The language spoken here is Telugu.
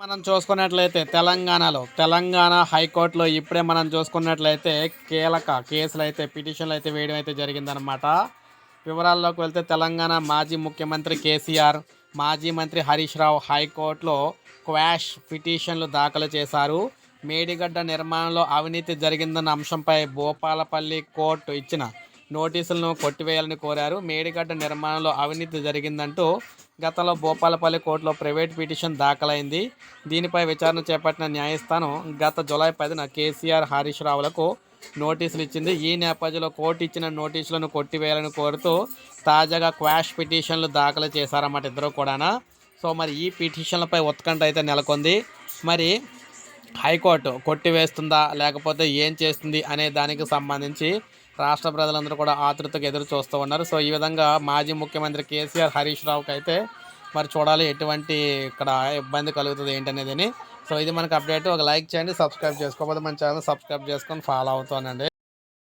మనం చూసుకున్నట్లయితే తెలంగాణలో తెలంగాణ హైకోర్టులో ఇప్పుడే మనం చూసుకున్నట్లయితే కీలక కేసులు అయితే పిటిషన్లు అయితే వేయడం అయితే జరిగిందనమాట వివరాల్లోకి వెళ్తే తెలంగాణ మాజీ ముఖ్యమంత్రి కేసీఆర్ మాజీ మంత్రి హరీష్ రావు హైకోర్టులో క్వాష్ పిటిషన్లు దాఖలు చేశారు. మేడిగడ్డ నిర్మాణంలో అవినీతి జరిగిందన్న అంశంపై భూపాలపల్లి కోర్టు ఇచ్చిన నోటీసులను కొట్టివేయాలని కోరారు. మేడిగడ్డ నిర్మాణంలో అవినీతి జరిగిందంటూ గతంలో భూపాలపల్లి కోర్టులో ప్రైవేట్ పిటిషన్ దాఖలైంది. దీనిపై విచారణ చేపట్టిన న్యాయస్థానం గత జులై పదిన కేసీఆర్ హరీష్ రావులకు నోటీసులు ఇచ్చింది. ఈ నేపథ్యంలో కోర్టు ఇచ్చిన నోటీసులను కొట్టివేయాలని కోరుతూ తాజాగా క్వాష్ పిటిషన్లు దాఖలు చేశారన్నమాట ఇద్దరు కూడానా. సో మరి ఈ పిటిషన్లపై ఉత్కంఠ అయితే నెలకొంది. మరి హైకోర్టు కొట్టివేస్తుందా లేకపోతే ఏం చేస్తుంది అనే దానికి సంబంధించి రాష్ట్ర ప్రజలందరూ కూడా ఆతృతగా ఎదురు చూస్తూ ఉన్నారు. సో ఈ విధంగా మాజీ ముఖ్యమంత్రి కేసీఆర్ హరీష్ రావుకి అయితే మరి చూడాలి ఎటువంటి ఇక్కడ ఇబ్బంది కలుగుతుంది ఏంటనేది సో ఇది మనకు అప్డేట్. ఒక లైక్ చేయండి సబ్స్క్రైబ్ చేసుకోకపోతే మన ఛానల్ సబ్స్క్రైబ్ చేసుకొని ఫాలో అవుతానండి.